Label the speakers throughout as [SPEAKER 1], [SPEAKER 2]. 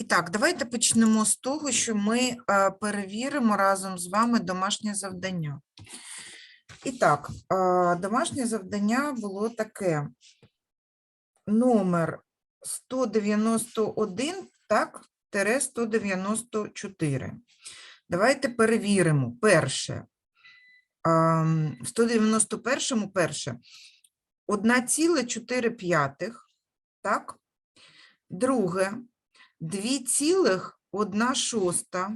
[SPEAKER 1] І так, давайте почнемо з того, що ми е, перевіримо разом з вами домашнє завдання. І так, е, домашнє завдання було таке. Номер 191, так, тире 194. Давайте перевіримо. Перше. ем, В 191 перше. 1,4, так? Друге. 2,1 шоста.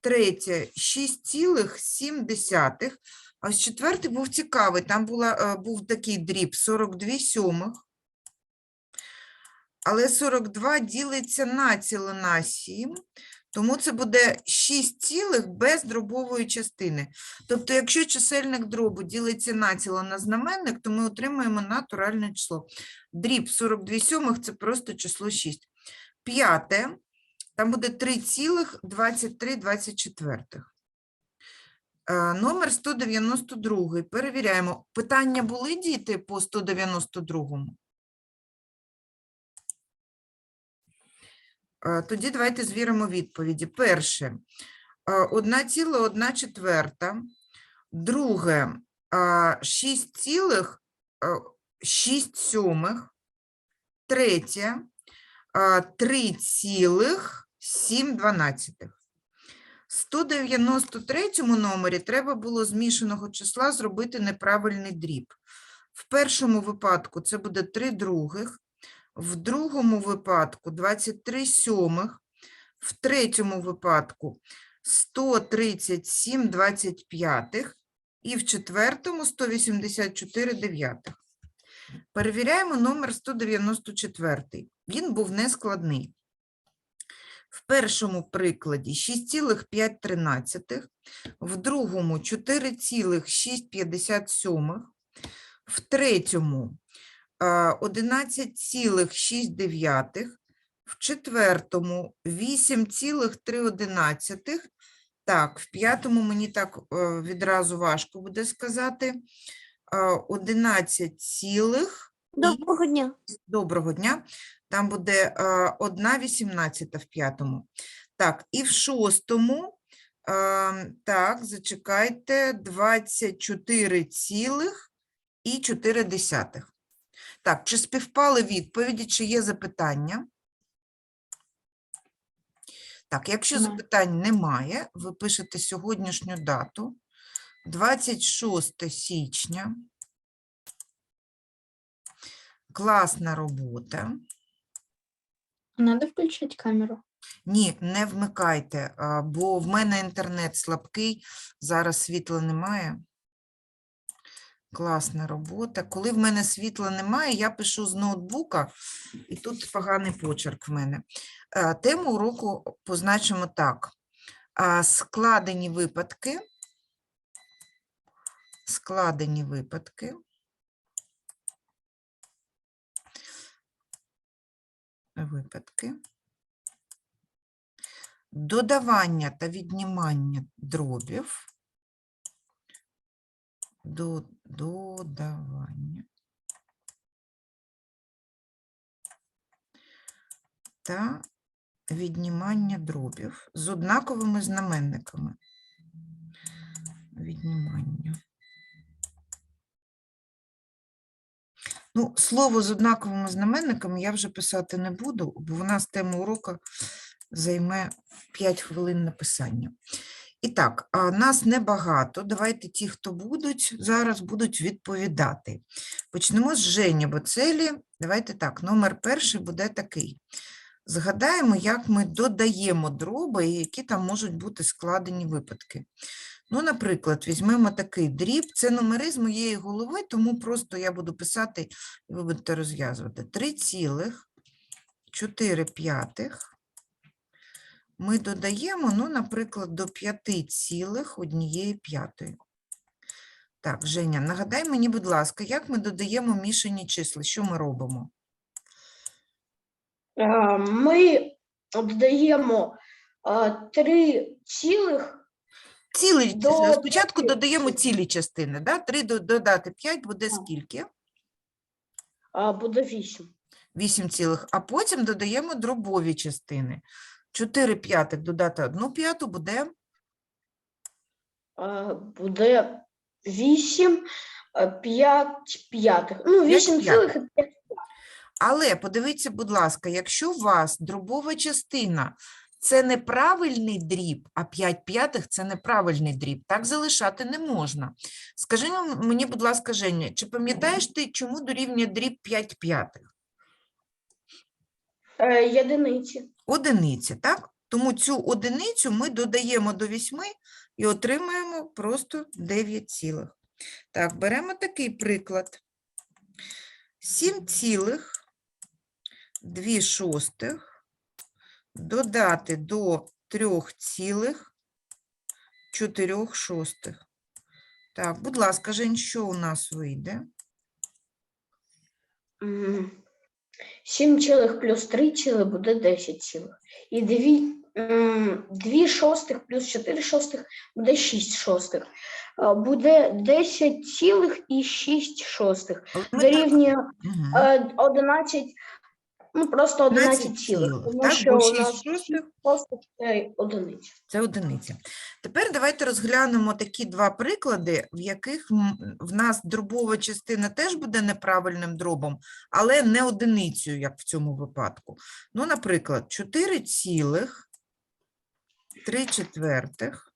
[SPEAKER 1] Третє 6,7. А ось четвертий був цікавий. Там була, е, був такий дріб 42 сьомих. Але 42 ділиться на ціле на 7, тому це буде 6 цілих без дробової частини. Тобто, якщо чисельник дробу ділиться націло на знаменник, то ми отримаємо натуральне число. Дріб 42 сьомих – це просто число 6. П'яте, там буде 3,2324. Е, Номер 192. Перевіряємо. Питання були, діти, по 192-му? Е, Тоді давайте звіримо відповіді. Перше, е, 1,1 четверта. Друге, е, 6,6 сьомих. Третє, 3,7. 193 номері треба було змішаного числа зробити неправильний дріб. В першому випадку це буде 3 других, в другому випадку 23 сьомих, в третьому випадку 137 25 і в четвертому 184 дев'ятих. Перевіряємо номер 194. Він був нескладний. В першому прикладі 6,5, в другому 4,657, в третьому а, 11,6, в четвертому 8,3. Так, в п'ятому мені так е, відразу важко буде сказати. А, 11 цілих
[SPEAKER 2] Доброго дня.
[SPEAKER 1] Доброго дня. Там буде е, 1 вісімнадцята в п'ятому. Так, і в шостому, е, так, зачекайте, 24 цілих і 4 десятих. Так, чи співпали відповіді, чи є запитання? Так, якщо запитань немає, ви пишете сьогоднішню дату, 26 січня. Класна робота.
[SPEAKER 2] Надо включить камеру.
[SPEAKER 1] Ні, не вмикайте, а, бо в мене інтернет слабкий, зараз світла немає. Класна робота. Коли в мене світла немає, я пишу з ноутбука, і тут поганий почерк в мене. Е, Тему уроку позначимо так. А, Складені випадки. Складені випадки. Випадки. Додавання та віднімання дробів. До, додавання. Та віднімання дробів з однаковими знаменниками. Віднімання. Ну, слово з однаковими знаменниками я вже писати не буду, бо в нас тема уроку займе 5 хвилин написання. І так, нас небагато. Давайте ті, хто будуть, зараз будуть відповідати. Почнемо з Жені Боцелі. Давайте так, номер перший буде такий. Згадаємо, як ми додаємо дроби і які там можуть бути складені випадки. Ну, наприклад, візьмемо такий дріб. Це номери з моєї голови, тому просто я буду писати, і ви будете розв'язувати. 3,4 п'ятих ми додаємо, ну, наприклад, до 5,1 п'ятої. Так, Женя, нагадай мені, будь ласка, як ми додаємо мішані числа? Що ми робимо?
[SPEAKER 3] Е, Ми додаємо е, три цілих,
[SPEAKER 1] Цілі,
[SPEAKER 3] До
[SPEAKER 1] спочатку додаємо цілі частини, да? 3 додати 5 буде
[SPEAKER 3] Так.
[SPEAKER 1] скільки?
[SPEAKER 3] а, буде вісім.
[SPEAKER 1] 8 цілих, а потім додаємо дробові частини. 4 п'ятих додати 1 п'яту буде
[SPEAKER 3] Е, Буде 8, 5 п'ятих. Ну,
[SPEAKER 1] П'ять
[SPEAKER 3] 8 цілих і п'ять.
[SPEAKER 1] Але подивіться, будь ласка, якщо у вас дробова частина це неправильний дріб, а 5 п'ятих це неправильний дріб, так залишати не можна. Скажи мені, будь ласка, Женя, чи пам'ятаєш ти, чому дорівнює дріб 5 п'ятих?
[SPEAKER 3] Е, Єдиниці.
[SPEAKER 1] Одиниці, так? Тому цю одиницю ми додаємо до 8 і отримаємо просто 9 цілих. Так, беремо такий приклад. 7 цілих 2 шостих додати до 3 цілих 4 шостих. Так, будь ласка, Жень, що у нас вийде?
[SPEAKER 3] 7 цілих плюс 3 цілих буде 10 цілих. І 2, 2 шостих плюс 4 шостих буде 6 шостих. Буде 10 цілих і 6 шостих. Дорівнює е, 11, ну просто 11
[SPEAKER 1] 11
[SPEAKER 3] цілих. Тому
[SPEAKER 1] так,
[SPEAKER 3] що
[SPEAKER 1] бо
[SPEAKER 3] у
[SPEAKER 1] 6
[SPEAKER 3] нас
[SPEAKER 1] шостих
[SPEAKER 3] просто це одиниця.
[SPEAKER 1] Це одиниця. Тепер давайте розглянемо такі два приклади, в яких м- в нас дробова частина теж буде неправильним дробом, але не одиницею, як в цьому випадку. Ну, наприклад, 4 цілих 3 четвертих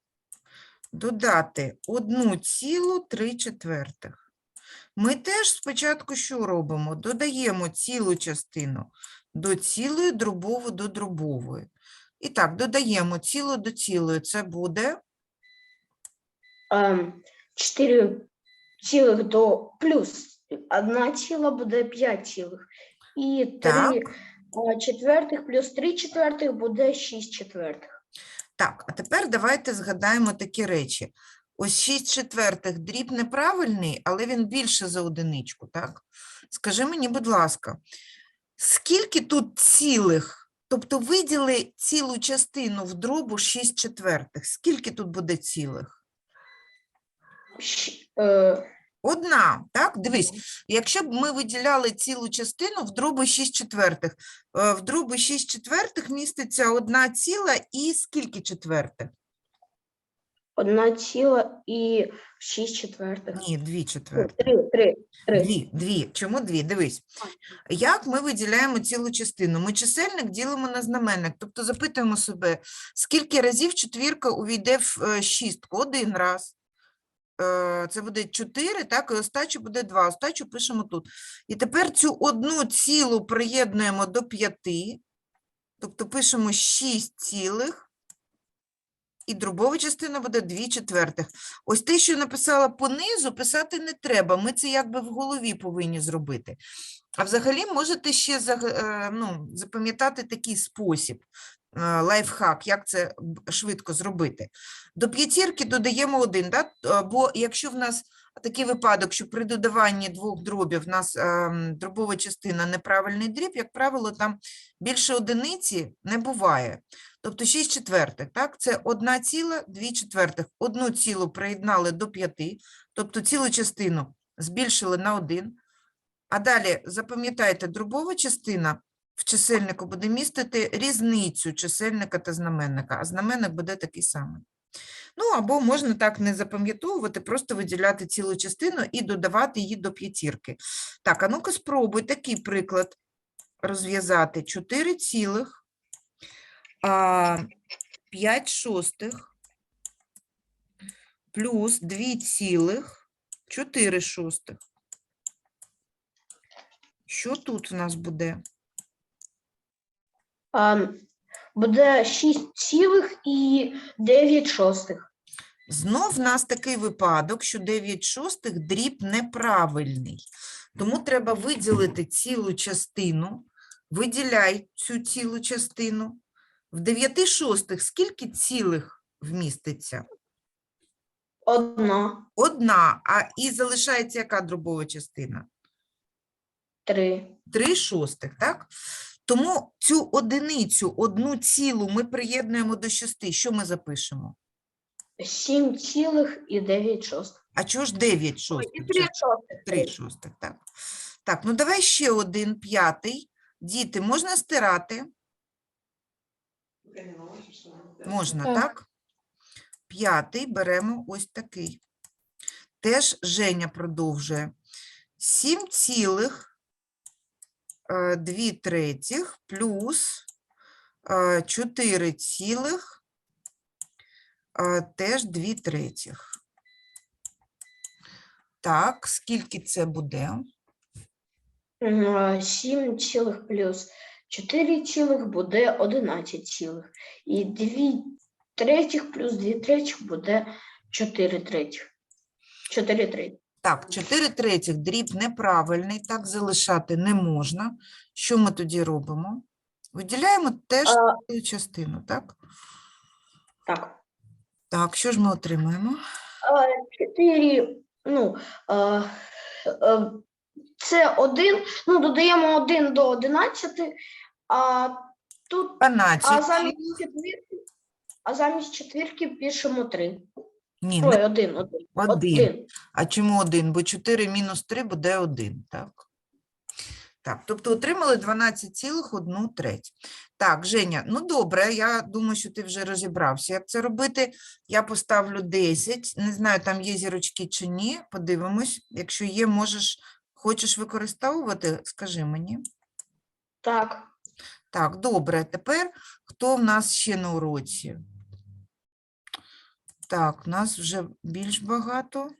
[SPEAKER 1] додати 1 цілу 3 четвертих. Ми теж спочатку що робимо? Додаємо цілу частину до цілої, дробову до дробової. І так, додаємо цілу до цілої. Це буде
[SPEAKER 3] 4 цілих до плюс 1 ціла буде 5 цілих. І 3 четвертих плюс 3 четвертих буде 6 четвертих.
[SPEAKER 1] Так, а тепер давайте згадаємо такі речі. Ось 6 четвертих дріб неправильний, але він більше за одиничку, так? Скажи мені, будь ласка, скільки тут цілих? Тобто виділи цілу частину в дробу 6 четвертих. Скільки тут буде цілих?
[SPEAKER 3] Е,
[SPEAKER 1] Одна, так? Дивись, якщо б ми виділяли цілу частину в дробу 6 четвертих, е, в дробу 6 четвертих міститься одна ціла і скільки четвертих?
[SPEAKER 3] Одна ціла і 6 четвертих.
[SPEAKER 1] Ні, дві четвертих.
[SPEAKER 3] 3, 3, 3.
[SPEAKER 1] Дві, дві. Чому дві? Дивись. Як ми виділяємо цілу частину? Ми чисельник ділимо на знаменник, тобто запитуємо себе, скільки разів четвірка увійде в е, шістку? Один раз. Е, Це буде 4, так, і остачу буде 2. Остачу пишемо тут. І тепер цю одну цілу приєднуємо до 5, тобто пишемо 6 цілих, і дробова частина буде 2 четвертих. Ось те, що написала понизу, писати не треба. Ми це якби в голові повинні зробити. А взагалі можете ще е, ну, запам'ятати такий спосіб, е, лайфхак, як це швидко зробити. До п'ятірки додаємо один, да? бо якщо в нас такий випадок, що при додаванні двох дробів в нас ем, дробова частина неправильний дріб, як правило, там більше одиниці не буває. Тобто 6 четвертих, так? Це 1 ціла, 2 четвертих. Одну цілу приєднали до 5, тобто цілу частину збільшили на 1. А далі запам'ятайте, дробова частина в чисельнику буде містити різницю чисельника та знаменника, а знаменник буде такий самий. Ну, або можна так не запам'ятовувати, просто виділяти цілу частину і додавати її до п'ятірки. Так, а ну-ка спробуй такий приклад розв'язати. 4 цілих 5 шостих плюс 2 цілих 4 шостих. Що тут у нас буде?
[SPEAKER 3] А, буде 6 цілих і 9 шостих.
[SPEAKER 1] Знов в нас такий випадок, що 9 шостих дріб неправильний. Тому треба виділити цілу частину. Виділяй цю цілу частину. В 9 шостих скільки цілих вміститься?
[SPEAKER 3] Одна,
[SPEAKER 1] Одна, а і залишається яка дробова частина?
[SPEAKER 3] три.
[SPEAKER 1] 3 шостих, так? Тому цю одиницю, одну цілу ми приєднуємо до 6. Що ми запишемо?
[SPEAKER 3] 7 цілих і 9 шостих.
[SPEAKER 1] А чого ж 9 шостих?
[SPEAKER 3] і 3 шостих.
[SPEAKER 1] 3 шостих, так. Так, ну давай ще один п'ятий. Діти, можна стирати? Можна,
[SPEAKER 2] Так.
[SPEAKER 1] так? П'ятий беремо ось такий. Теж Женя продовжує. 7 цілих 2 третіх плюс 4 цілих е, теж 2 третіх. Так, скільки це буде?
[SPEAKER 3] М, а, 7 цілих плюс 4 цілих буде 11 цілих. І 2 третіх плюс 2 третіх буде 4 третіх. 4 третіх.
[SPEAKER 1] Так, 4 третіх дріб неправильний, так залишати не можна. Що ми тоді робимо? Виділяємо теж цілу частину, так?
[SPEAKER 3] Так.
[SPEAKER 1] Так, що ж ми отримуємо?
[SPEAKER 3] 4, ну, е, це 1, ну, додаємо 1 до 11, а тут,
[SPEAKER 1] 12.
[SPEAKER 3] а замість четвірки, а замість четвірки пишемо 3.
[SPEAKER 1] Ні,
[SPEAKER 3] Ой,
[SPEAKER 1] не
[SPEAKER 3] 1, 1.
[SPEAKER 1] один. А чому один? Бо 4 мінус 3 буде 1, так? Так, тобто отримали 12,1 треть. Так, Женя, ну добре, я думаю, що ти вже розібрався, як це робити. Я поставлю 10. Не знаю, там є зірочки чи ні. Подивимось. Якщо є, можеш, хочеш використовувати, скажи мені.
[SPEAKER 3] Так.
[SPEAKER 1] Так, добре. Тепер хто в нас ще на уроці? Так, нас вже більш багато.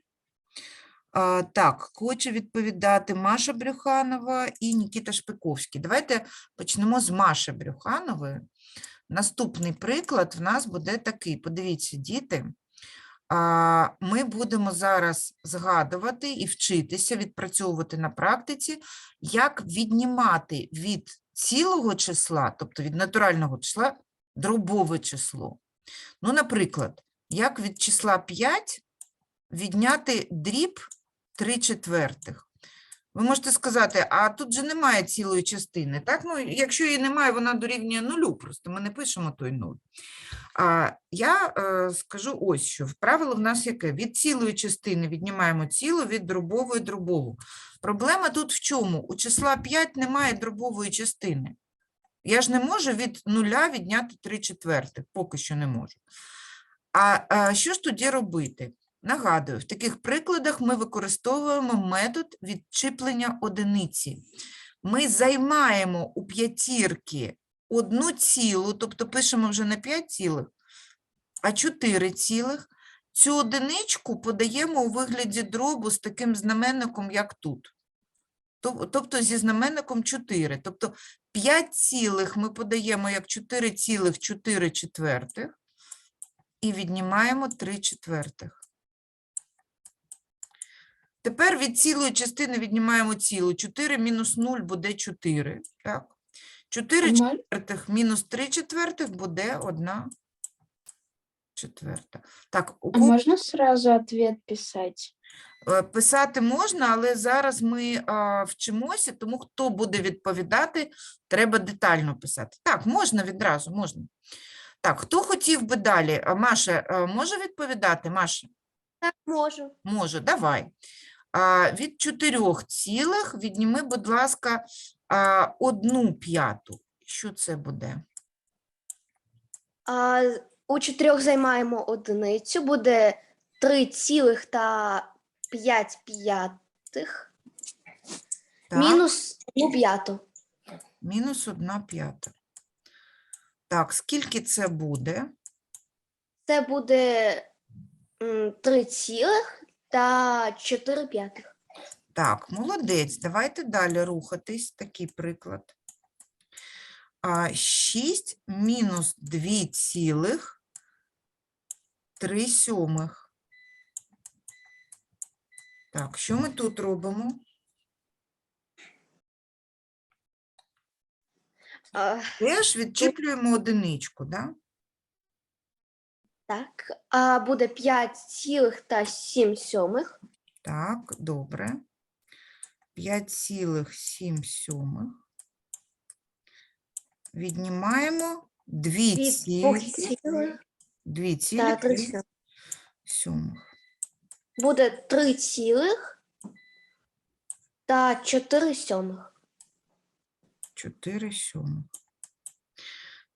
[SPEAKER 1] А, так, хоче відповідати Маша Брюханова і Нікіта Шпиковський. Давайте почнемо з Маші Брюханової. Наступний приклад в нас буде такий. Подивіться, діти. Ми будемо зараз згадувати і вчитися, відпрацьовувати на практиці, як віднімати від цілого числа, тобто від натурального числа, дробове число. Ну, наприклад, як від числа 5 відняти дріб 3 четвертих. Ви можете сказати, а тут же немає цілої частини. Так? Ну, якщо її немає, вона дорівнює нулю, просто ми не пишемо той нуль. А, я е, скажу ось що. Правило в нас яке? Від цілої частини віднімаємо цілу, від дробової дробову. Проблема тут в чому? У числа 5 немає дробової частини. Я ж не можу від нуля відняти 3 четвертих, поки що не можу. А, що ж тоді робити? Нагадую, в таких прикладах ми використовуємо метод відчіплення одиниці. Ми займаємо у п'ятірки одну цілу, тобто пишемо вже не 5 цілих, а 4 цілих. Цю одиничку подаємо у вигляді дробу з таким знаменником, як тут. Тобто зі знаменником 4. Тобто 5 цілих ми подаємо як 4 цілих 4 четвертих і віднімаємо 3 четвертих. Тепер від цілої частини віднімаємо цілу. 4 мінус 0 буде 4. Так? 4
[SPEAKER 2] Ноль.
[SPEAKER 1] четвертих мінус 3 четвертих буде 1 четверта. Так, у
[SPEAKER 2] А можно сразу ответ писать?
[SPEAKER 1] Е, Писати можна, але зараз ми а, вчимося, тому хто буде відповідати, треба детально писати. Так, можна відразу, можна. Так, хто хотів би далі? А, Маша, може відповідати? Маша?
[SPEAKER 2] Так, можу.
[SPEAKER 1] Може, давай. А, від чотирьох цілих відніми, будь ласка, а, одну п'яту. Що це буде?
[SPEAKER 4] А, у чотирьох займаємо одиницю, буде 3 цілих та 5 п'ятих,
[SPEAKER 1] Так,
[SPEAKER 4] мінус 1 п'яту.
[SPEAKER 1] мінус одна п'ята. Так, скільки це буде?
[SPEAKER 4] Це буде 3 цілих та 4 п'ятих.
[SPEAKER 1] Так, молодець. Давайте далі рухатись. Такий приклад. А, 6 мінус 2 цілих 3 сьомих. Так, що ми тут робимо?
[SPEAKER 4] А,
[SPEAKER 1] Теж відчіплюємо одиничку, да?
[SPEAKER 4] так, а буде 5 цілих та 7 сьомих.
[SPEAKER 1] Так, добре. 5,7 сьомих. Віднімаємо 2
[SPEAKER 4] Від 2
[SPEAKER 1] цілих,
[SPEAKER 4] цілих
[SPEAKER 1] 2
[SPEAKER 4] та
[SPEAKER 1] цілих
[SPEAKER 4] 3
[SPEAKER 1] 3
[SPEAKER 4] сьомих.
[SPEAKER 1] сьомих.
[SPEAKER 4] Буде 3 цілих та 4 сьомих.
[SPEAKER 1] 4 сьомих.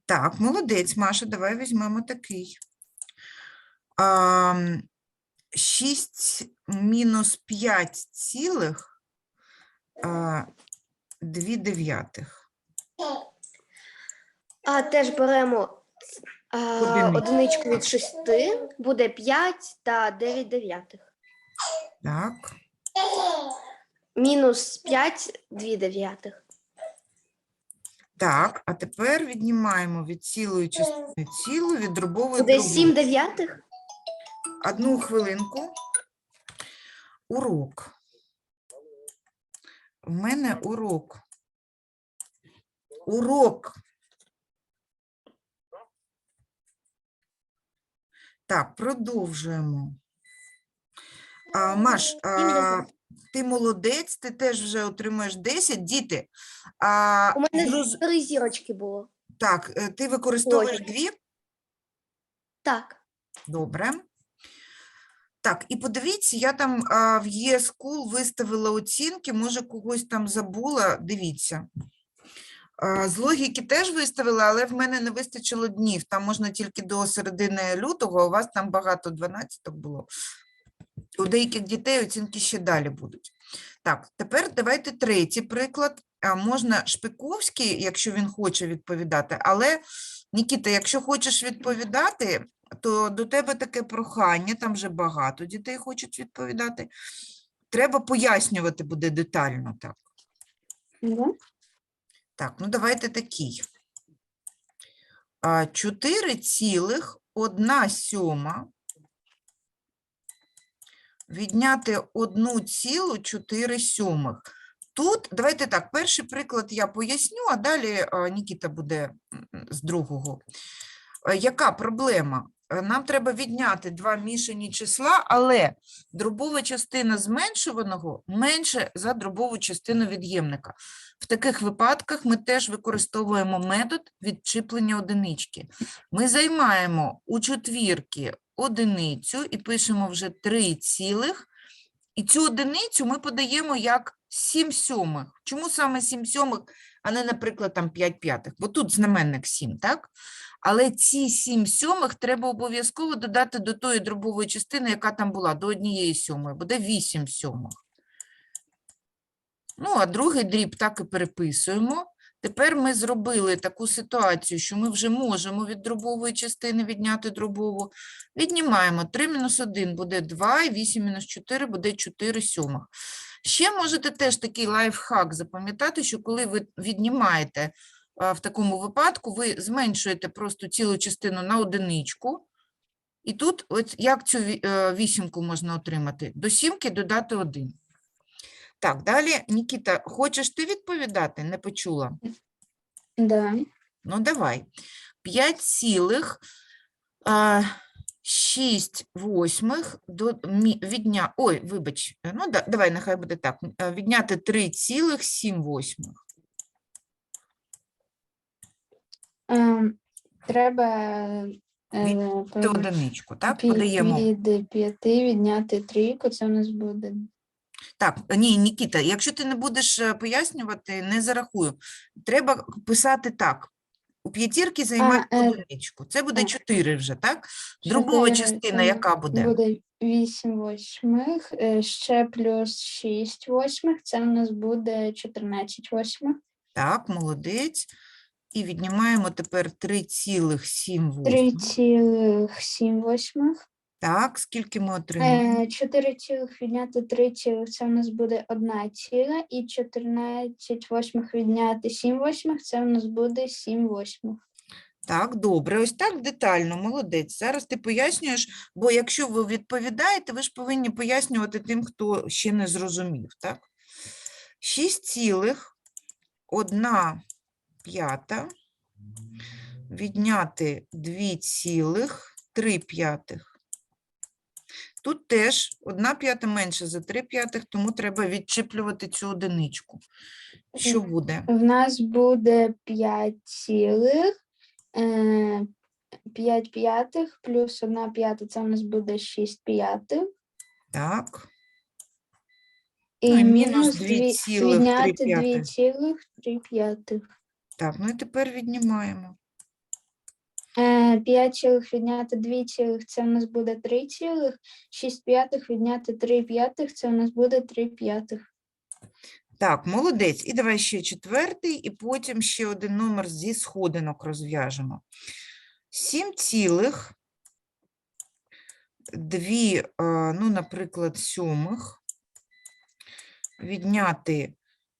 [SPEAKER 1] Так, молодець, Маша, давай візьмемо такий. А, 6 мінус 5 цілих а, 2 дев'ятих.
[SPEAKER 4] А теж беремо а,
[SPEAKER 1] Одиницю.
[SPEAKER 4] одиничку від 6, буде 5 та 9 дев'ятих.
[SPEAKER 1] Так,
[SPEAKER 4] Мінус 5, 2 дев'ятих.
[SPEAKER 1] Так, а тепер віднімаємо від цілої частини цілу, від дробової
[SPEAKER 4] Буде. 7 дев'ятих.
[SPEAKER 1] Одну хвилинку. Урок. В мене урок. Урок. Так, продовжуємо. А, Маш, а, ти молодець, ти теж вже отримуєш 10. Діти, а,
[SPEAKER 4] У мене
[SPEAKER 1] зроз-
[SPEAKER 4] три зірочки було.
[SPEAKER 1] так, е, ти використовуєш
[SPEAKER 4] Ой.
[SPEAKER 1] дві?
[SPEAKER 4] Так.
[SPEAKER 1] Добре. Так, і подивіться, я там а, в ЄСКУЛ виставила оцінки, може когось там забула. Дивіться. А, з логіки теж виставила, але в мене не вистачило днів. Там можна тільки до середини лютого, а у вас там багато 12 було. У деяких дітей оцінки ще далі будуть. Так, тепер давайте третій приклад. Можна Шпиковський, якщо він хоче відповідати, але Нікіта, якщо хочеш відповідати, то до тебе таке прохання, там вже багато дітей хочуть відповідати. Треба пояснювати буде детально так. Так, ну давайте такий. А, 4 цілих 1 сьома відняти 1 цілу 4 сьомих. Тут, давайте так, перший приклад я поясню, а далі Нікіта буде з другого. Е, Яка проблема? Е, Нам треба відняти два мішані числа, але дробова частина зменшуваного менше за дробову частину від'ємника. В таких випадках ми теж використовуємо метод відчіплення одинички. Ми займаємо у четвірки одиницю і пишемо вже 3 цілих. І цю одиницю ми подаємо як 7 сьомих. Чому саме 7 сьомих, а не, наприклад, там 5 п'ятих? Бо тут знаменник 7, так? Але ці 7 сьомих треба обов'язково додати до тої дробової частини, яка там була, до однієї сьомої, буде 8 сьомих. Ну, а другий дріб так і переписуємо. Тепер ми зробили таку ситуацію, що ми вже можемо від дробової частини відняти дробову. Віднімаємо 3 мінус 1 буде 2, і 8 мінус 4 буде 4 сьомих. Ще можете теж такий лайфхак запам'ятати, що коли ви віднімаєте в такому випадку, ви зменшуєте просто цілу частину на одиничку. І тут от як цю е, вісімку можна отримати? До сімки додати 1. Так, далі, Нікіта, хочеш ти відповідати? Не почула.
[SPEAKER 2] Да.
[SPEAKER 1] Ну, давай. 5 цілих а, 6 восьмих до, відня... Ой, вибач, ну, да, давай, нехай буде так. Відняти 3 цілих 7 восьмих.
[SPEAKER 2] Ем, треба е,
[SPEAKER 1] Ти
[SPEAKER 2] пер-
[SPEAKER 1] одиничку, так?
[SPEAKER 2] пі-
[SPEAKER 1] Подаємо.
[SPEAKER 2] від п'яти відняти трійку, це у нас буде.
[SPEAKER 1] Так, ні, Нікіта, якщо ти не будеш е, пояснювати, не зарахую. Треба писати так. У п'ятірки займати
[SPEAKER 2] е,
[SPEAKER 1] одиничку. Це буде
[SPEAKER 2] е.
[SPEAKER 1] 4 вже, так?
[SPEAKER 2] Чотири,
[SPEAKER 1] частина яка буде?
[SPEAKER 2] Буде 8 восьмих, е, ще плюс 6 восьмих, це у нас буде 14 восьмих.
[SPEAKER 1] Так, молодець. І віднімаємо тепер 3,7 восьмих.
[SPEAKER 2] 3,7 восьмих.
[SPEAKER 1] Так, скільки ми отримаємо?
[SPEAKER 2] Е, 4 цілих відняти 3 цілих, це у нас буде 1 ціла, і 14 восьмих відняти 7 восьмих, це у нас буде 7 восьмих.
[SPEAKER 1] Так, добре, ось так детально, молодець. Зараз ти пояснюєш, бо якщо ви відповідаєте, ви ж повинні пояснювати тим, хто ще не зрозумів, так? 6 цілих, 1 п'ята, відняти 2 цілих, 3 п'ятих. Тут теж 1 п'ята менше за 3 п'ятих, тому треба відчіплювати цю одиничку. Що буде?
[SPEAKER 2] В нас буде 5 цілих, е, 5 п'ятих плюс 1 п'ята, це у нас буде 6 п'ятих.
[SPEAKER 1] Так.
[SPEAKER 2] І
[SPEAKER 1] Ну, і мінус 2
[SPEAKER 2] дві-
[SPEAKER 1] цілих три
[SPEAKER 2] відняти
[SPEAKER 1] п'ятих.
[SPEAKER 2] 2,3 п'ятих.
[SPEAKER 1] Так, ну і тепер віднімаємо.
[SPEAKER 2] Е, 5 цілих відняти 2 цілих, це у нас буде 3 цілих. 6 п'ятих відняти 3 п'ятих, це у нас буде 3 п'ятих.
[SPEAKER 1] Так, молодець. І давай ще четвертий, і потім ще один номер зі сходинок розв'яжемо. 7 цілих, 2, ну, наприклад, сьомих, відняти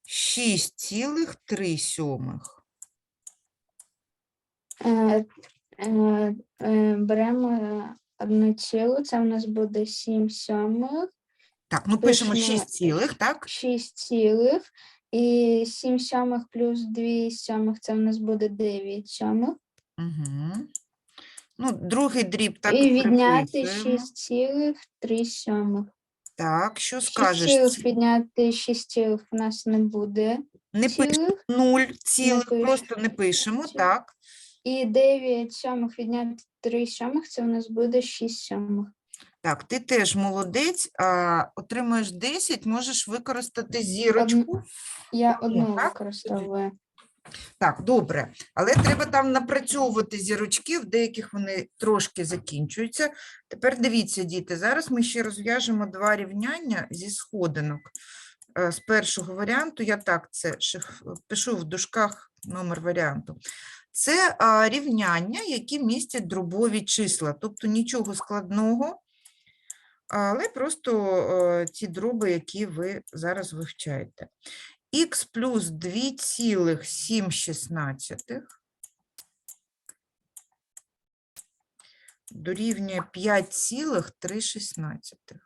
[SPEAKER 1] 6 цілих 3 сьомих.
[SPEAKER 2] Е, е, беремо одну цілу, це у нас буде 7 сьомих,
[SPEAKER 1] Так, ну пишемо
[SPEAKER 2] Пишемо
[SPEAKER 1] 6 цілих, так?
[SPEAKER 2] 6 цілих. І 7 сьомих плюс 2 сьомих, це у нас буде 9 сьомих.
[SPEAKER 1] Угу. Ну, другий дріб так
[SPEAKER 2] і відняти
[SPEAKER 1] переписуємо.
[SPEAKER 2] 6 цілих 3 сьомих.
[SPEAKER 1] Так, що
[SPEAKER 2] 6
[SPEAKER 1] скажеш?
[SPEAKER 2] цілих відняти 6 цілих у нас не буде
[SPEAKER 1] Не пишемо
[SPEAKER 2] цілих.
[SPEAKER 1] 0 цілих,
[SPEAKER 2] пиш-
[SPEAKER 1] просто не пишемо,
[SPEAKER 2] цілих.
[SPEAKER 1] так?
[SPEAKER 2] І 9 сьомих відняти 3 сьомих, це у нас буде 6 сьомих.
[SPEAKER 1] Так, ти теж молодець, а, отримуєш 10, можеш використати зірочку.
[SPEAKER 2] Я одну
[SPEAKER 1] так?
[SPEAKER 2] використовую.
[SPEAKER 1] Так, добре, але треба там напрацьовувати зірочки, в деяких вони трошки закінчуються. Тепер дивіться, діти, зараз ми ще розв'яжемо два рівняння зі сходинок. Е, З першого варіанту, я так це шиф- пишу в дужках номер варіанту. Це рівняння, які містять дробові числа, тобто нічого складного, але просто е, ті дроби, які ви зараз вивчаєте. Х плюс 2,7 дорівнює 5,3.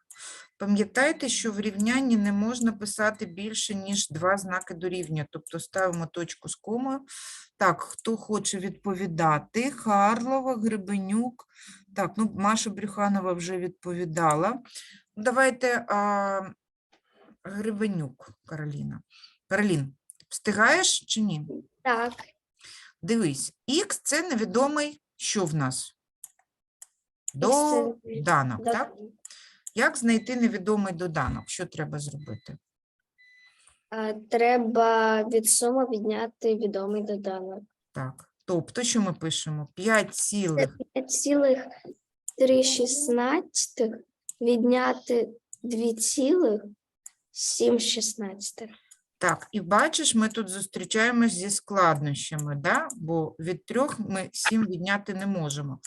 [SPEAKER 1] Пам'ятайте, що в рівнянні не можна писати більше, ніж два знаки дорівнює, тобто ставимо точку з комою. Так, хто хоче відповідати? Харлова, Гребенюк. Так, ну Маша Брюханова вже відповідала. Ну, Давайте а, Гребенюк, Кароліна. Каролін, встигаєш чи ні?
[SPEAKER 4] Так,
[SPEAKER 1] Дивись, х це невідомий, що в нас?
[SPEAKER 4] це
[SPEAKER 1] Доданок,
[SPEAKER 4] да-
[SPEAKER 1] так? Як знайти невідомий доданок? Що треба зробити?
[SPEAKER 4] треба від суми відняти відомий доданок.
[SPEAKER 1] Так, тобто, що ми пишемо? 5 цілих.
[SPEAKER 4] 5,316 відняти 2,716.
[SPEAKER 1] Так, і бачиш, ми тут зустрічаємось зі складнощами, да? бо від трьох ми 7 відняти не можемо.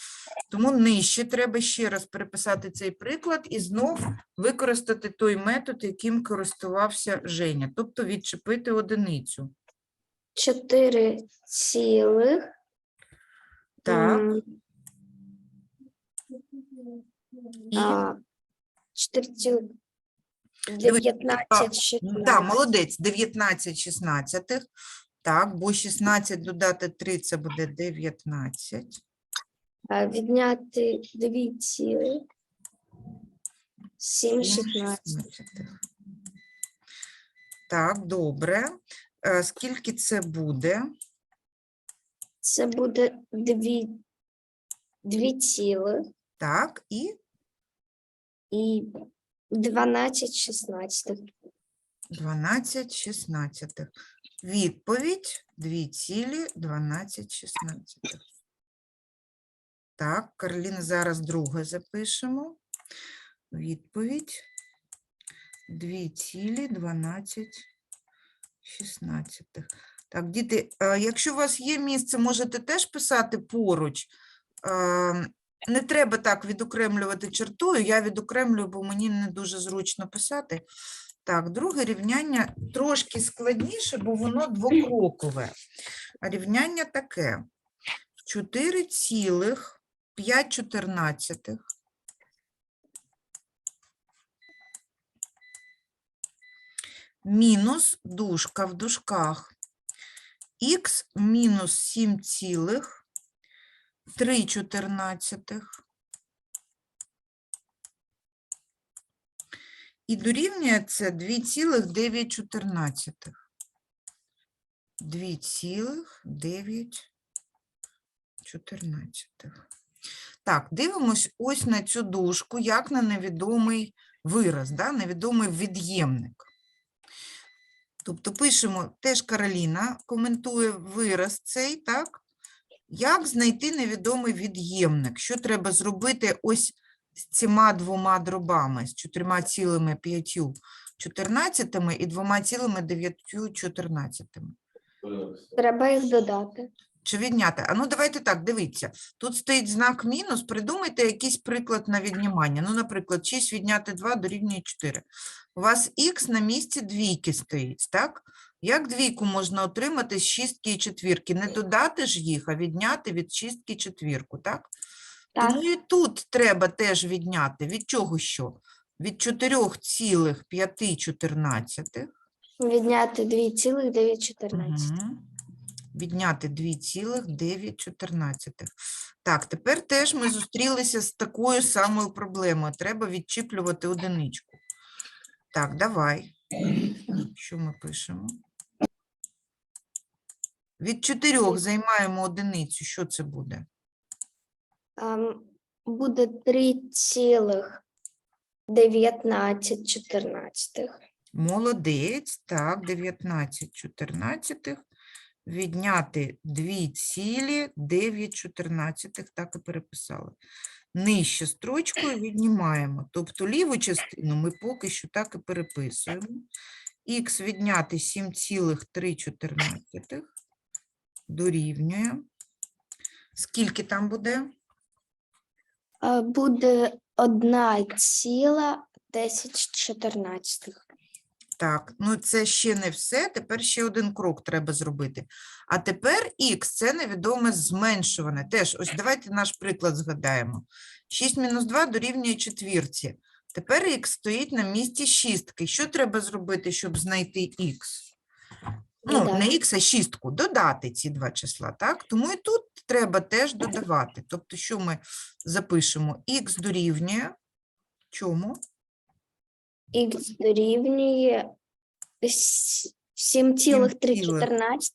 [SPEAKER 1] Тому нижче треба ще раз переписати цей приклад і знов використати той метод, яким користувався Женя, тобто відчепити одиницю.
[SPEAKER 4] 4 цілих.
[SPEAKER 1] Так, і
[SPEAKER 4] а, 4 цілих
[SPEAKER 1] Дивись,
[SPEAKER 4] 19,
[SPEAKER 1] Ну, Так, молодець, 19 16. Так, бо 16 додати 3 це буде 19.
[SPEAKER 4] Відняти 2 7,
[SPEAKER 1] Сім
[SPEAKER 4] 16.
[SPEAKER 1] Так, добре. Е, Скільки це буде?
[SPEAKER 4] Це буде 2, 2 цілих
[SPEAKER 1] Так, і
[SPEAKER 4] і 12 16.
[SPEAKER 1] 12 16. Відповідь 2 цілі 12 16. Так, Кароліна, зараз друге запишемо. Відповідь 2 цілі 12 16. Так, діти, якщо у вас є місце, можете теж писати поруч. Не треба так відокремлювати чертою. Я відокремлюю, бо мені не дуже зручно писати. Так, друге рівняння трошки складніше, бо воно двокрокове. А рівняння таке: 4 цілих 5 чотирнадцятих мінус дужка в дужках х мінус 7 цілих 3 чотирнадцятих і дорівнює це 2,9. 2,9. Так, дивимось ось на цю дужку, як на невідомий вираз, да? невідомий від'ємник. Тобто пишемо, теж Кароліна коментує вираз цей, так? Як знайти невідомий від'ємник? Що треба зробити ось з цими двома дробами, з 4,5 чотирнадцятими і 2,9 чотирнадцятими?
[SPEAKER 4] Треба їх додати.
[SPEAKER 1] Чи відняти? А ну давайте так, дивіться. Тут стоїть знак мінус, придумайте якийсь приклад на віднімання. Ну, наприклад, 6 відняти 2 дорівнює 4. У вас х на місці двійки стоїть, так? Як двійку можна отримати з шістки і четвірки? Не додати ж їх, а відняти від шістки четвірку, так?
[SPEAKER 4] Так.
[SPEAKER 1] Тому і тут треба теж відняти. Від чого що? Від 4,5
[SPEAKER 4] Відняти 2,914.
[SPEAKER 1] Мгм. Відняти 2,914. Так, тепер теж ми зустрілися з такою самою проблемою. Треба відчіплювати одиничку. Так, давай. Що ми пишемо? Від 4 займаємо одиницю. Що це буде?
[SPEAKER 4] Ем, Буде 3,1914.
[SPEAKER 1] Молодець, так, 19 чотирнадцятих. Відняти 2,9 чотирнадцятих, так і переписали. Нижче строчкою віднімаємо. Тобто ліву частину ми поки що так і переписуємо. Х відняти 7,3 чотирнадцятих дорівнює. Скільки там буде?
[SPEAKER 4] Е, Буде 1,1014.
[SPEAKER 1] Так, ну це ще не все. Тепер ще один крок треба зробити. А тепер х це невідоме зменшуване. Теж, ось давайте наш приклад згадаємо. 6 мінус 2 дорівнює четвірці. Тепер х стоїть на місці шістки. Що треба зробити, щоб знайти х? Ну, не
[SPEAKER 4] Додати.
[SPEAKER 1] х, а шістку. Додати ці два числа, так? Тому і тут треба теж додавати. Тобто, що ми запишемо? х дорівнює чому?
[SPEAKER 4] Х дорівнює с- 7,314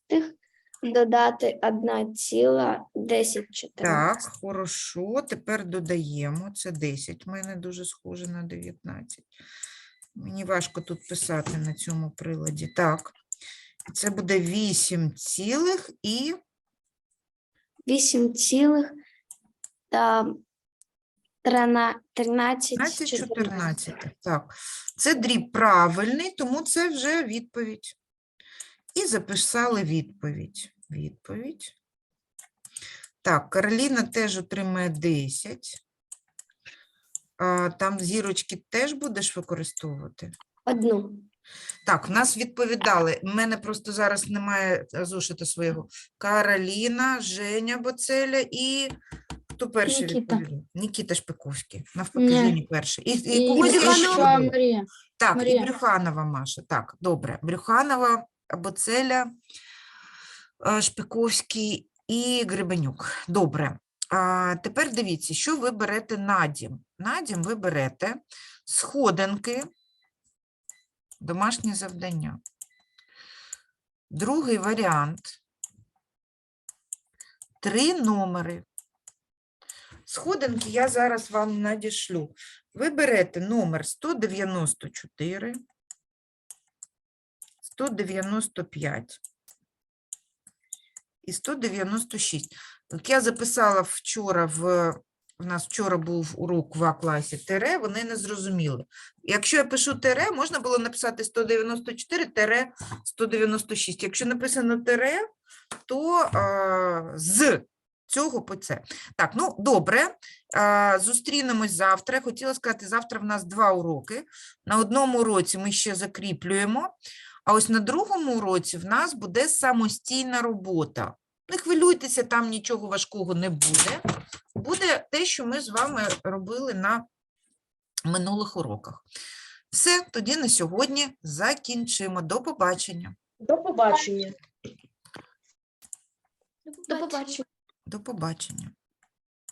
[SPEAKER 4] додати 1,1014.
[SPEAKER 1] Так, хорошо. Тепер додаємо. Це 10. В мене дуже схоже на 19. Мені важко тут писати на цьому приладі. Так. Це буде 8 цілих і
[SPEAKER 4] 8 цілих та 13
[SPEAKER 1] 13
[SPEAKER 4] 14.
[SPEAKER 1] 14. Так. Це дріб правильний, тому це вже відповідь. І записали відповідь. Відповідь. Так, Кароліна теж отримає 10. А, там зірочки теж будеш використовувати?
[SPEAKER 4] Одну.
[SPEAKER 1] Так, в нас відповідали. У мене просто зараз немає е, зошита свого. Кароліна, Женя Боцеля і хто перший
[SPEAKER 2] Нікіта.
[SPEAKER 1] відповідав? Нікіта Шпиковський. Навпаки,
[SPEAKER 2] Ні.
[SPEAKER 1] Жені перший. І, і,
[SPEAKER 2] І
[SPEAKER 1] когось ще
[SPEAKER 2] Брюханова. Марія.
[SPEAKER 1] Так, і Брюханова Маша. Так, добре. Брюханова, Боцеля, е, Шпиковський і Гребенюк. Добре. А, тепер дивіться, що ви берете на дім. На дім ви берете сходинки, домашнє завдання. Другий варіант. Три номери. Сходинки я зараз вам надішлю. Ви берете номер 194, 195 і 196. Як я записала вчора в. У нас вчора був урок в А-класі тире, вони не зрозуміли. Якщо я пишу тире, можна було написати 194 тире 196. Якщо написано тире, то а, з цього по це. Так, ну добре. А, Зустрінемось завтра. Хотіла сказати, завтра в нас два уроки. На одному уроці ми ще закріплюємо, а ось на другому уроці в нас буде самостійна робота. Не хвилюйтеся, там нічого важкого не буде. Буде те, що ми з вами робили на минулих уроках. Все, тоді на сьогодні закінчимо. До побачення.
[SPEAKER 3] До побачення.
[SPEAKER 4] До побачення.
[SPEAKER 1] До побачення.